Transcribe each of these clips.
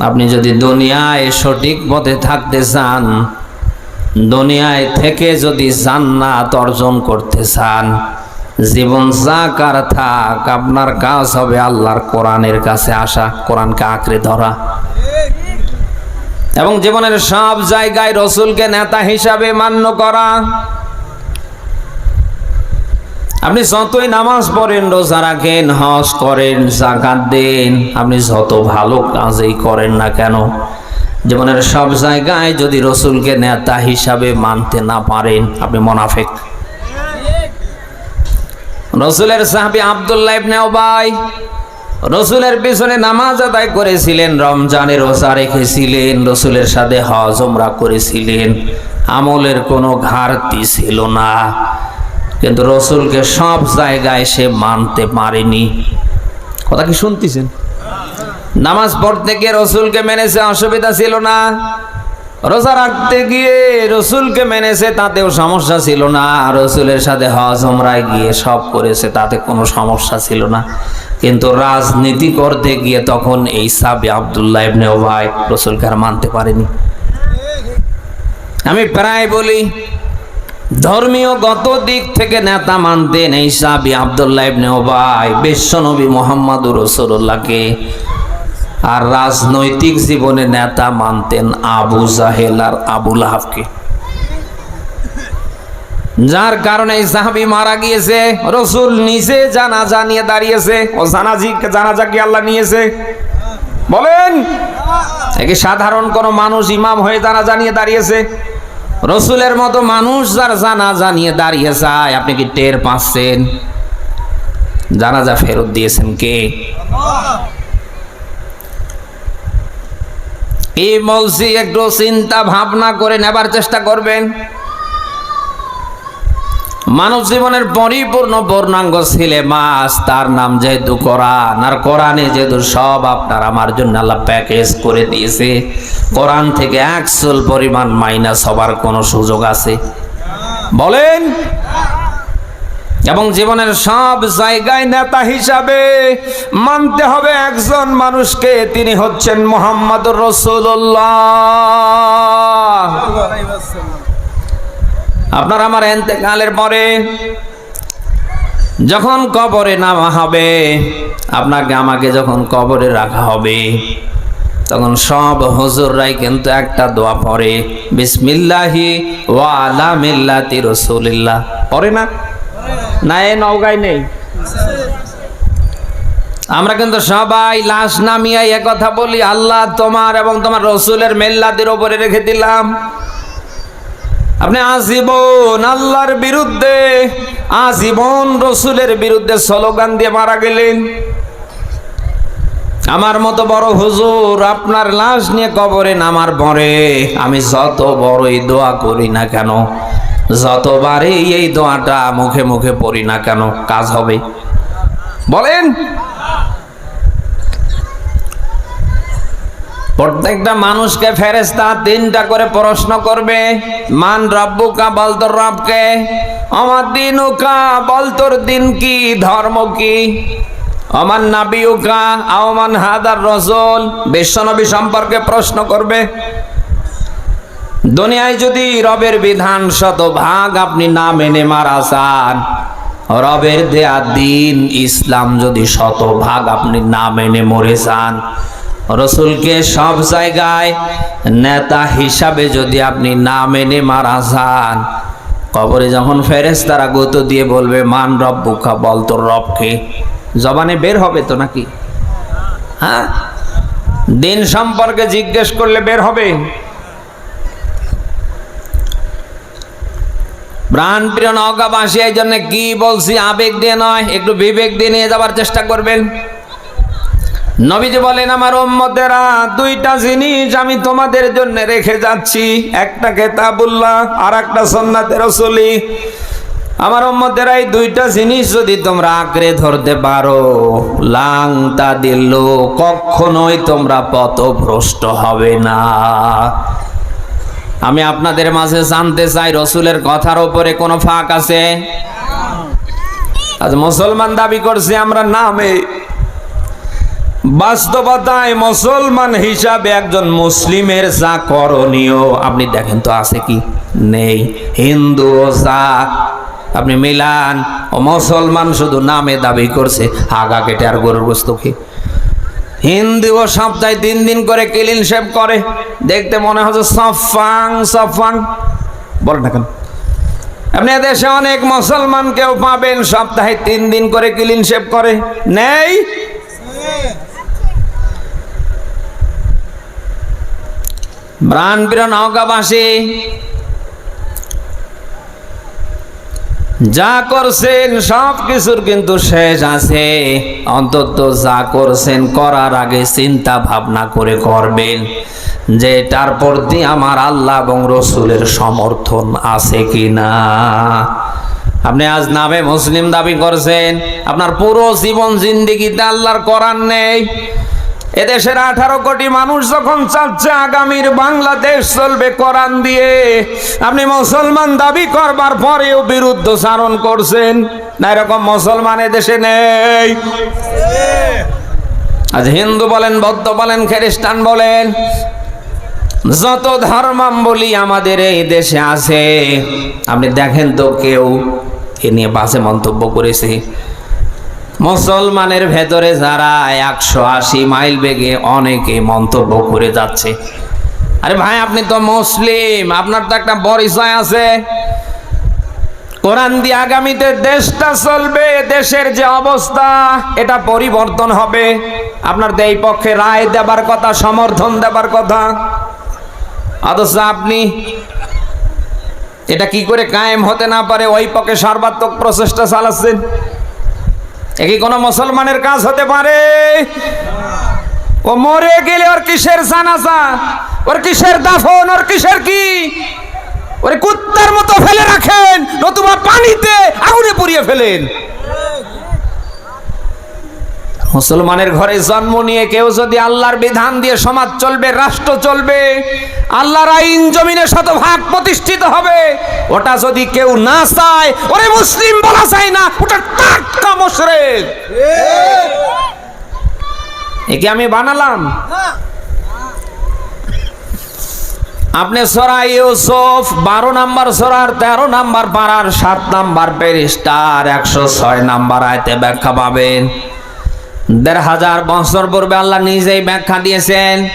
আপনি যদি দুনিয়ায় সঠিক পথে থাকতে চান, দুনিয়ায় থেকে যদি জান্নাত অর্জন করতে চান, জীবন যা কার থাক, আপনার কাজ হবে আল্লাহর কোরআনের কাছে আসা, কোরআনকে আঁকড়ে ধরা। এবং জীবনের সব জায়গায় রসুলকে নেতা হিসাবে মান্য করা। আপনি যতই নামাজ পড়েন, রোজা রাখেন, হজ করেন জাকাত দেন, আপনি যত ভালো কাজই করেন না কেন, জীবনের সব জায়গায় যদি রসুলকে নেতা হিসাবে মানতে না পারেন, আপনি মোনাফেক। রসুলের সাহাবি আবদুল্লাহ ইবনে ওবাই রসুলের পিছনে নামাজ আদায় করেছিলেন রমজানের রোজা রেখেছিলেন, রসুলের সাথে হজ ওমরা করেছিলেন, আমলের কোনো ঘাটতি ছিল না। কিন্তু রসুলকে সব জায়গায় সে মানতে পারেনি। কথা কি শুনতেছেন? নামাজ পড়তে গিয়ে রসুলকে মেনেছে, অসুবিধা ছিল না। রোজা রাখতে গিয়ে রসুলকে মেনেছে, তাতেও সমস্যা ছিল না। রসুলের সাথে হজ ওমরায় গিয়ে সব করেছে, তাতে কোনো সমস্যা ছিল না। কিন্তু রাজনীতি করতে গিয়ে তখন এই সাবি আবদুল্লাহ ইবনে ভাই রসুলকে আর মানতে পারেনি। আমি প্রায় বলি ধর্মীয় গত দিক থেকে নেতা মানতেন এই সাবি আবদুল্লাহ ইবনে ওবাই বিশ্বনবী মোহাম্মদুর রসুল্লাহকে আর রাজনৈতিক জীবনে নেতা মানতেন আবু জাহেল আর আবুল হাফকে যার কারণে সাহাবি মারা গিয়েছে, রসুল নিজে জানাজা নিয়ে দাঁড়িয়েছে, ও জানাজি জানাজা কি আল্লাহ নিয়েছে। বলেন সাধারণ কোন মানুষ ইমাম হয়ে জানাজা নিয়ে দাঁড়িয়েছে। রসুলের মতো মানুষ যার জানাজা নিয়ে দাঁড়িয়ে যায়, আপনি কি টের পাচ্ছেন? জানাজা ফেরত দিয়েছেন কে? এই মলসি একটু চিন্তা ভাবনা করে নেবার চেষ্টা করবেন। মানব জীবনের পরিপূর্ণ পূর্ণাঙ্গ ছিলে মাস তার নাম যেহেতু কোরআন, আর কোরআনে যেহেতু সব আপনার আমার জন্য আল্লাহ প্যাকেজ করে দিয়েছে। কোরআন থেকে একশোল পরিমাণ মাইনাস হবার কোনো সুযোগ আছে? বলেন। এবং জীবনের সব জায়গায় নেতা হিসাবে মানতে হবে একজন মানুষকে, তিনি হচ্ছেন মোহাম্মদ রসুল্লাহ আপনার আমার এতেকালের পরে যখন কবরে নামা হবে, আপনাকে আমাকে যখন কবরে রাখা হবে, তখন সব হুজুররাই কিন্তু একটা দোয়া পড়ে, বিসমিল্লাহি ওয়া আলা মিল্লাতি রাসূলিল্লাহ। পড়ে না? না, এ নওগায় নেই। আমরা কিন্তু সবাই লাশ নামিয়ে কথা বলি, আল্লাহ তোমার এবং তোমার রসুলের মেল্লাদের ওপরে রেখে দিলাম। আপনি আজীবন আল্লাহর বিরুদ্ধে, আজীবন রসুলের বিরুদ্ধে স্লোগান দিয়ে মারা গেলেন। আমার মতো বড় হুজুর আপনার লাশ নিয়ে কবরে নামার পরে আমি যত বড়ই দোয়া করি না কেন, যতবারই এই দোয়াটা মুখে মুখে পড়ি না কেন, কাজ হবে। বলেন প্রত্যেকটা মানুষকে ফেরেস্তা তিনটা করে প্রশ্ন করবে, মান রব্বুকা বল তোর রবকে? আমার দিন উকা বল তোর দিন কি? ধর্ম কি? আমার নাবিউকা আওমান হাদার রসল? বিশ্বনবী সম্পর্কে প্রশ্ন করবে, দুনিয়ায় যদি রবের বিধান শত ভাগ আপনি না মেনে মারা চান রবের দেয়া দিন ইসলাম যদি শত ভাগ আপনি না মেনে মরে যান রসুলকে সব জায়গায় নেতা হিসাবে যদি আপনি না মেনে মারা যান, কবরে যখন ফেরেস তারা গত দিয়ে বলবে, মান রব বুকা বল, তোর রবকে? জবানে বের হবে তো নাকি? হ্যাঁ? দিন সম্পর্কে জিজ্ঞেস করলে বের হবে। প্রাণ প্রিয় নৌকাবাসী এই জন্য কি বলছি, আবেগ দিয়ে নয়, একটু বিবেক দিয়ে নিয়ে যাবার চেষ্টা করবেন। নবীজি বলেন, আমার উম্মতেরা, দুইটা জিনিস আমি তোমাদের জন্য রেখে যাচ্ছি। একটা কেতাবুল্লাহ আর একটা সন্ন্যাতের রসুলি। আমার উম্মতেরা, এই দুইটা জিনিস যদি তোমরা আঁকড়ে ধরতে পারো লাং তা দিল, কখনোই তোমরা পথভ্রষ্ট হবে না। আমি আপনাদের মাঝে জানতে চাই, রসুলের কথার ওপরে কোনো ফাঁক আছে? আজ মুসলমান দাবি করছে, আমরা নামে বাস্তবতায় মুসলমান হিসাবে একজন মুসলিমের যা করণীয়, আপনি দেখেন তো আছে কি? নেই। হিন্দু যা আপনি মিলান। ও মুসলমান শুধু নামে দাবি করছে আগা কেটে আর গরুর খেয়ে। হিন্দু ও সপ্তাহে তিন দিন করে ক্লিন শেভ করে। দেখতে মনে হচ্ছে সফাং সফাং। বল না কেন? আপনি দেশে অনেক মুসলমান কেউ পাবেন, সপ্তাহে তিন দিন করে ক্লিন শেভ করে। নেই। যা করছেন সব কিছুর কিন্তু শেষ আছে। অন্তত যা করছেন করার আগে চিন্তা ভাবনা করে করবেন যে এটার প্রতি আমার আল্লাহ এবং রসুলের সমর্থন আছে কিনা আপনি আজ নামে মুসলিম দাবি করছেন, আপনার পুরো জীবন জিন্দিগিতে আল্লাহর করার নেই। এদেশের আঠারো কোটি মানুষ যখন চাচ্ছে আগামীর বাংলাদেশ চলবে কোরআন দিয়ে, আপনি মুসলমান দাবি করবার পরেও বিরুদ্ধ চারণ করছেন। না, এরকম মুসলমান এদেশে নেই। আজ হিন্দু বলেন, বৌদ্ধ বলেন, খ্রিস্টান বলেন, যত ধর্মাম্বলী আমাদের এই দেশে আছে, আপনি দেখেন তো কেউ এ নিয়ে বাসে মন্তব্য করেছে। মুসলমানের ভেতরে যারা একশো আশি মাইল বেগে অনেকে মন্তব্য করে যাচ্ছে। আরে ভাই, আপনি তো মুসলিম, আপনার তো একটা পরিচয় আছে। কোরআন দিয়ে আগামীতে দেশটা চলবে, দেশের যে অবস্থা, এটা পরিবর্তন হবে। আপনার এই পক্ষে রায় দেবার কথা, সমর্থন দেবার কথা। অথচ আপনি এটা কি করে কায়েম হতে না পারে, ওই পক্ষে সর্বাত্মক প্রচেষ্টা চালাচ্ছেন? কি কোনো মুসলমানের কাজ হতে পারে? ও মরে গেলে ওর কিসের জানাজা? ওর কিসের দাফন? ওর কিসের কি? ওরে কুত্তার মতো ফেলে রাখেন, নতুবা পানিতে আগুনে পুড়িয়ে ফেলেন। মুসলমানের ঘরে জন্ম নিয়ে কেউ যদি আল্লাহর বিধান দিয়ে সমাজ চলবে, রাষ্ট্র চলবে, আল্লাহর আইন জমিনে শতভাগ প্রতিষ্ঠিত হবে, ওটা যদি কেউ না চায়, ওরে মুসলিম বলা যায় না, ওটা টাটকা মুশরিক একে আমি বানালাম? আপনি সরা ইউসুফ, বারো নাম্বার সরার, তেরো নাম্বার পাড়ার সাত নাম্বার পেরিস্টার, একশো ছয় নাম্বার আয়তে ব্যাখ্যা পাবেন। দেড় হাজার বছর পূর্বে আল্লাহ নিজেই ব্যাখ্যা দিয়েছেন।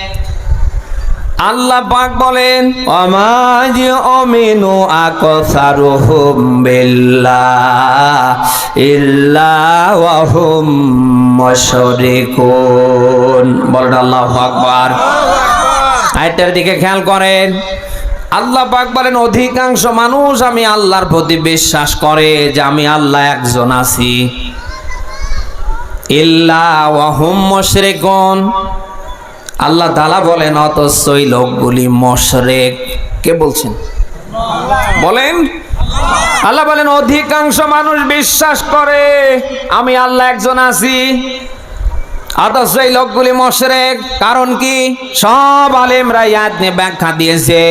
আল্লাহ পাক বলেন, অমাজ অমিনু আকসারুহুম বিল্লাহ ইল্লা ওয়াহুম মুশরিকুন। বলেন আল্লাহু আকবার। দিকে খেয়াল করেন, আল্লাহ পাক বলেন, অধিকাংশ মানুষ আমি আল্লাহর প্রতি বিশ্বাস করে যে আমি আল্লাহ একজন আছি। ইল্লা ওয়াহুম মুশরিকুন। আল্লাহ দালা বলেন, অথচ লোকগুলি মশরেক। কে বলছেন? বলেন। আল্লাহ বলেন, অধিকাংশ মানুষ বিশ্বাস করে, আমি আল্লাহ একজন আছি। অথচ এই লোকগুলি মশরেক। কারণ কি? সব আলেমরা ইয়াদ নিয়ে ব্যাখ্যা দিয়েছে,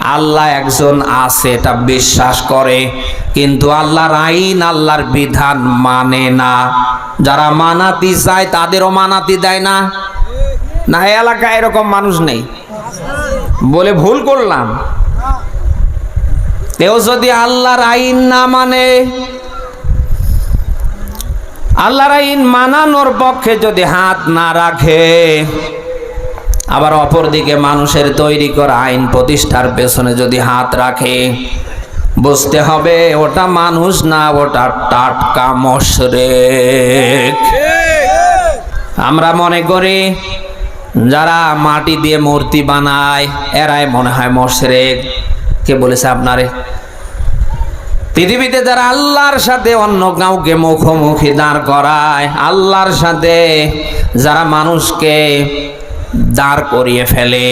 আল্লাহ একজন আছে, এটা বিশ্বাস করে। কিন্তু আল্লাহর আইন, আল্লাহর বিধান মানে না। যারা মানাতি চায়, তাদেরও মানাতি দেয় না। না এলাকায় এরকম মানুষ নেই। বলে ভুল করলাম। কেউ যদি আল্লাহর আইন না মানে আল্লাহর আইন মানানোর পক্ষে যদি হাত না রাখে, আবার অপরদিকে মানুষের তৈরি করা আইন প্রতিষ্ঠার পেছনে যদি হাত রাখে, বুঝতে হবে ওটা মানুষ না ওটা টাটকা মশরেক। আমরা মনে করি যারা মাটি দিয়ে মূর্তি বানায়, এরাই মনে হয় মশরেক। কে বলেছে আপনারে? পৃথিবীতে যারা আল্লাহর সাথে অন্য কাউকে মুখোমুখি দাঁড় করায়, আল্লাহর সাথে যারা মানুষকে দাঁড় করিয়ে ফেলে,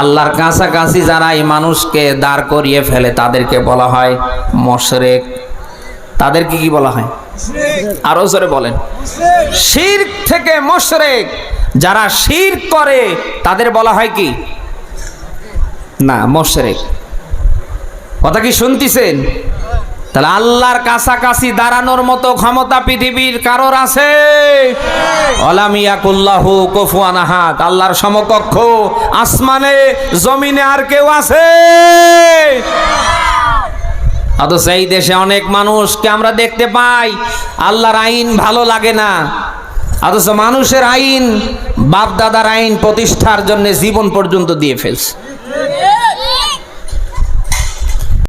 আল্লাহর কাছাকাছি যারা এই মানুষকে দাঁড় করিয়ে ফেলে, তাদেরকে বলা হয় মশরেক। তাদেরকে কি বলা হয়? আরও জোরে বলেন। শির থেকে মশরেক, যারা শির করে, তাদের বলা হয় কি? না, মশরেক। কথা কি শুনতেছেন? তাহলে আল্লাহর কাছাকাছি দাঁড়ানোর মতো ক্ষমতা পৃথিবীর কারোর আছে? আল্লাহর সমকক্ষ আসমানে, জমিনে আর কেউ আছে? অথচ এই দেশে অনেক মানুষকে আমরা দেখতে পাই, আল্লাহর আইন ভালো লাগে না। অথচ মানুষের আইন বাপ দাদার আইন প্রতিষ্ঠার জন্য জীবন পর্যন্ত দিয়ে ফেলছে।